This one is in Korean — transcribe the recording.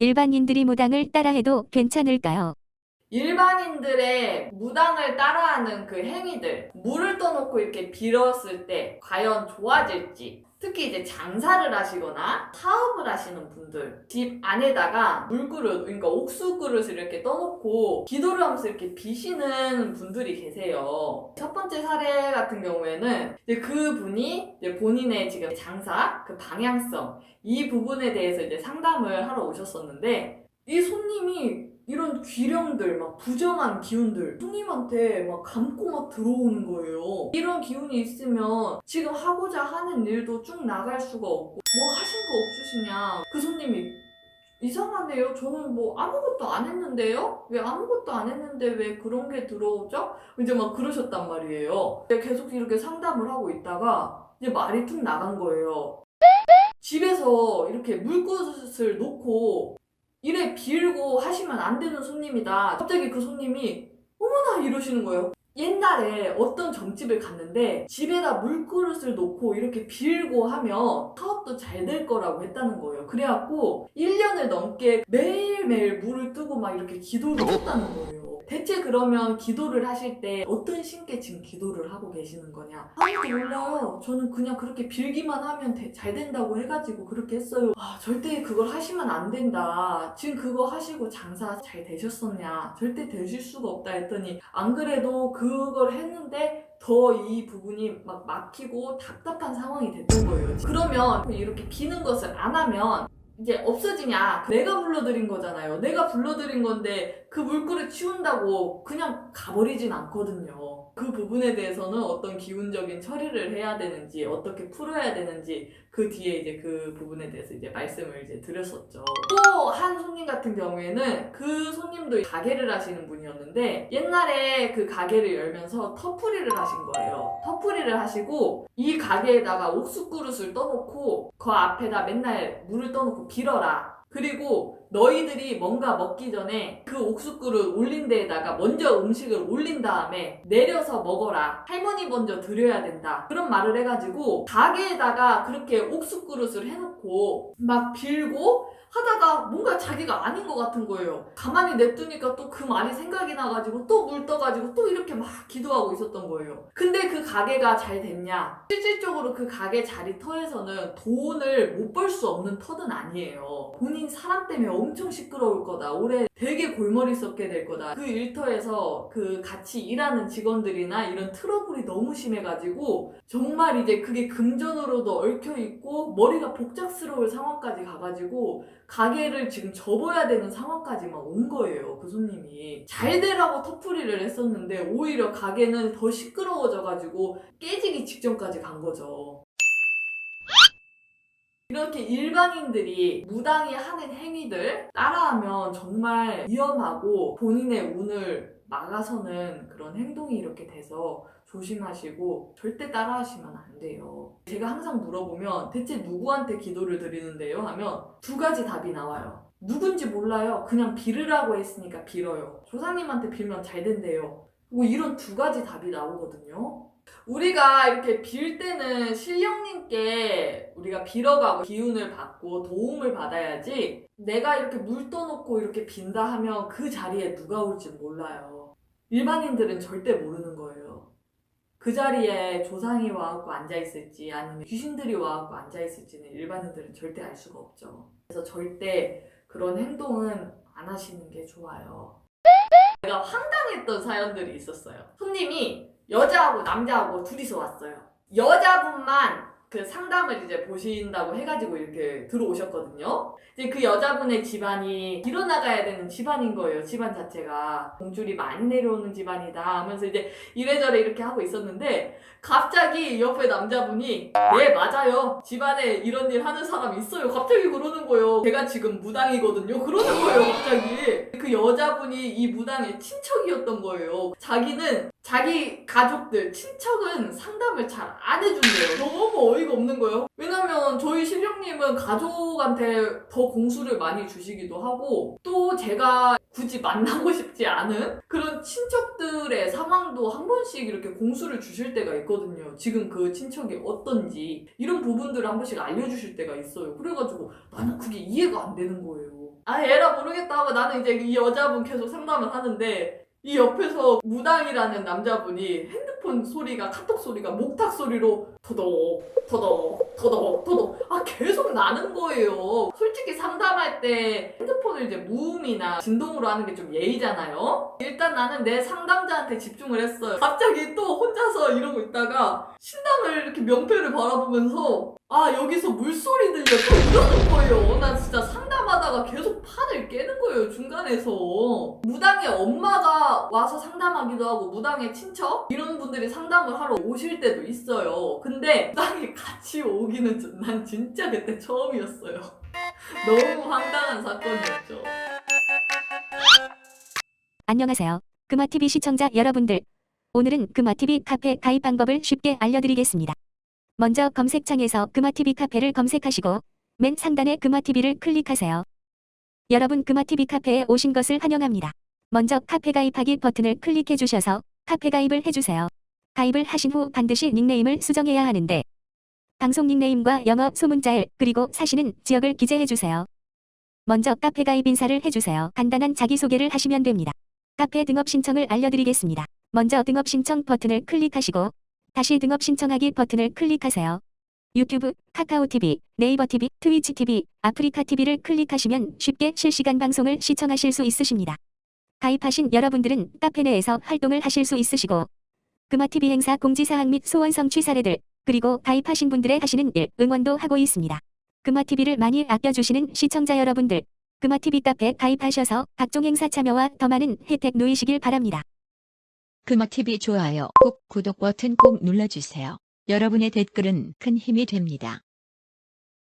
일반인들이 무당을 따라해도 괜찮을까요? 일반인들의 무당을 따라하는 그 행위들, 물을 떠놓고 이렇게 빌었을 때 과연 좋아질지, 특히 이제 장사를 하시거나 사업을 하시는 분들, 집 안에다가 물그릇, 그러니까 옥수 그릇을 이렇게 떠놓고 기도를 하면서 이렇게 비시는 분들이 계세요. 첫 번째 사례 같은 경우에는 이제 그 분이 이제 본인의 지금 장사, 그 방향성, 이 부분에 대해서 이제 상담을 하러 오셨었는데, 이 손님이 이런 귀령들, 막 부정한 기운들, 손님한테 막 감고 막 들어오는 거예요. 이런 기운이 있으면 지금 하고자 하는 일도 쭉 나갈 수가 없고, 뭐 하신 거 없으시냐. 그 손님이 이상하네요. 저는 뭐 아무것도 안 했는데요? 왜 아무것도 안 했는데 왜 그런 게 들어오죠? 이제 막 그러셨단 말이에요. 계속 이렇게 상담을 하고 있다가 이제 말이 툭 나간 거예요. 집에서 이렇게 물그릇을 놓고 이래 빌고 하시면 안 되는 손님이다. 갑자기 그 손님이 어머나 이러시는 거예요. 옛날에 어떤 점집을 갔는데 집에다 물그릇을 놓고 이렇게 빌고 하면 사업도 잘 될 거라고 했다는 거예요. 그래갖고 1년을 넘게 매일 매일 물을 뜨고 막 이렇게 기도를 했다는 거예요. 대체 그러면 기도를 하실 때 어떤 신께 지금 기도를 하고 계시는 거냐? 아무도 몰라요. 저는 그냥 그렇게 빌기만 하면 돼- 잘 된다고 해가지고 그렇게 했어요. 아, 절대 그걸 하시면 안 된다. 지금 그거 하시고 장사 잘 되셨었냐? 절대 되실 수가 없다 했더니 안 그래도 그걸 했는데 더이 부분이 막 막히고 답답한 상황이 됐던 거예요. 그러면 이렇게 비는 것을 안 하면 이제 없어지냐? 내가 불러들인 거잖아요. 내가 불러들인 건데 그 물그릇 치운다고 그냥 가버리진 않거든요. 그 부분에 대해서는 어떤 기운적인 처리를 해야 되는지 어떻게 풀어야 되는지 그 뒤에 이제 그 부분에 대해서 이제 말씀을 이제 드렸었죠. 또 한 손님 같은 경우에는 그 손님도 가게를 하시는 분이었는데 옛날에 그 가게를 열면서 터프리를 하신 거예요. 터프리를 하시고 이 가게에다가 옥수 그릇을 떠놓고 그 앞에다 맨날 물을 떠놓고 빌어라. 그리고 너희들이 뭔가 먹기 전에 그 옥수 그릇 올린 데에다가 먼저 음식을 올린 다음에 내려서 먹어라. 할머니 먼저 드려야 된다. 그런 말을 해가지고 가게에다가 그렇게 옥수 그릇을 해놓고 막 빌고 하다가 뭔가 자기가 아닌 것 같은 거예요. 가만히 냅두니까 또 그 말이 생각이 나가지고 또 물 떠가지고 또 이렇게 막 기도하고 있었던 거예요. 근데 그 가게가 잘 됐냐? 실질적으로 그 가게 자리 터에서는 돈을 못 벌 수 없는 터는 아니에요. 본인 사람 때문에 엄청 시끄러울 거다. 올해 되게 골머리 썩게 될 거다. 그 일터에서 그 같이 일하는 직원들이나 이런 트러블이 너무 심해가지고 정말 이제 그게 금전으로도 얽혀 있고 머리가 복잡스러울 상황까지 가가지고 가게를 지금 접어야 되는 상황까지 막 온 거예요. 그 손님이. 잘 되라고 터풀이를 했었는데 오히려 가게는 더 시끄러워져가지고 깨지기 직전까지 간 거죠. 이렇게 일반인들이 무당이 하는 행위들 따라하면 정말 위험하고 본인의 운을 막아서는 그런 행동이 이렇게 돼서 조심하시고 절대 따라하시면 안 돼요. 제가 항상 물어보면 대체 누구한테 기도를 드리는데요? 하면 두 가지 답이 나와요. 누군지 몰라요. 그냥 빌으라고 했으니까 빌어요. 조상님한테 빌면 잘 된대요. 뭐 이런 두 가지 답이 나오거든요. 우리가 이렇게 빌 때는 신령님께 우리가 빌어가고 기운을 받고 도움을 받아야지 내가 이렇게 물 떠놓고 이렇게 빈다 하면 그 자리에 누가 올지 몰라요. 일반인들은 절대 모르는 거예요. 그 자리에 조상이 와갖고 앉아있을지 아니면 귀신들이 와갖고 앉아있을지는 일반인들은 절대 알 수가 없죠. 그래서 절대 그런 행동은 안 하시는 게 좋아요. 제가 황당했던 사연들이 있었어요. 손님이 여자하고 남자하고 둘이서 왔어요. 여자분만 그 상담을 이제 보신다고 해가지고 이렇게 들어오셨거든요. 이제 그 여자분의 집안이 일어나가야 되는 집안인 거예요. 집안 자체가. 공줄이 많이 내려오는 집안이다 하면서 이제 이래저래 이렇게 하고 있었는데 갑자기 옆에 남자분이 네 맞아요. 집안에 이런 일 하는 사람 있어요. 갑자기 그러는 거예요. 제가 지금 무당이거든요. 그러는 거예요 갑자기. 그 여자분이 이 무당의 친척이었던 거예요. 자기는 자기 가족들 친척은 상담을 잘 안 해준대요. 너무 어이 가 없는 거예요 왜냐면 저희 신령님은 가족한테 더 공수를 많이 주시기도 하고 또 제가 굳이 만나고 싶지 않은 그런 친척들의 상황도 한 번씩 이렇게 공수를 주실 때가 있거든요. 지금 그 친척이 어떤지 이런 부분들을 한 번씩 알려주실 때가 있어요. 그래가지고 나는 그게 이해가 안 되는 거예요. 아 얘라 모르겠다 하고 나는 이제 이 여자분 계속 상담을 하는데 이 옆에서 무당이라는 남자분이 핸드폰 소리가 카톡 소리가 목탁 소리로 토독 토독 토독 토독 아 계속 나는 거예요 솔직히 상담할 때 핸드폰을 이제 무음이나 진동으로 하는 게 좀 예의잖아요. 일단 나는 내 상담자한테 집중을 했어요. 갑자기 또 혼자서 이러고 있다가 신당을 이렇게 명패를 바라보면서 아 여기서 물소리 들려 또 이러는 거예요. 나 진짜 상담하다가 계속 판을 깨는 거예요 중간에서. 무당의 엄마가 와서 상담하기도 하고 무당의 친척? 이런 분들이 상담을 하러 오실 때도 있어요. 근데 무당이 같이 오기는 좀- 난 진짜 그때 처음이었어요 너무 황당한 사건이었죠 안녕하세요. 금화TV 시청자 여러분들. 오늘은 금화TV 카페 가입 방법을 쉽게 알려드리겠습니다. 먼저 검색창에서 금화TV 카페를 검색하시고 맨 상단에 금화TV를 클릭하세요. 여러분 금화TV 카페에 오신 것을 환영합니다. 먼저 카페 가입하기 버튼을 클릭해 주셔서 카페 가입을 해주세요. 가입을 하신 후 반드시 닉네임을 수정해야 하는데 방송 닉네임과 영어 소문자일 그리고 사시는 지역을 기재해 주세요. 먼저 카페 가입 인사를 해주세요. 간단한 자기소개를 하시면 됩니다. 카페 등업 신청을 알려드리겠습니다. 먼저 등업 신청 버튼을 클릭하시고 다시 등업 신청하기 버튼을 클릭하세요. 유튜브, 카카오TV, 네이버TV, 트위치TV, 아프리카TV를 클릭하시면 쉽게 실시간 방송을 시청하실 수 있으십니다. 가입하신 여러분들은 카페 내에서 활동을 하실 수 있으시고 금화TV 행사 공지사항 및 소원 성 취 사례들 그리고 가입하신 분들의 하시는 일 응원도 하고 있습니다. 금화TV를 많이 아껴주시는 시청자 여러분들 금화TV 카페 가입하셔서 각종 행사 참여와 더 많은 혜택 누리시길 바랍니다. 금화TV 좋아요 꼭 구독 버튼 꼭 눌러주세요. 여러분의 댓글은 큰 힘이 됩니다.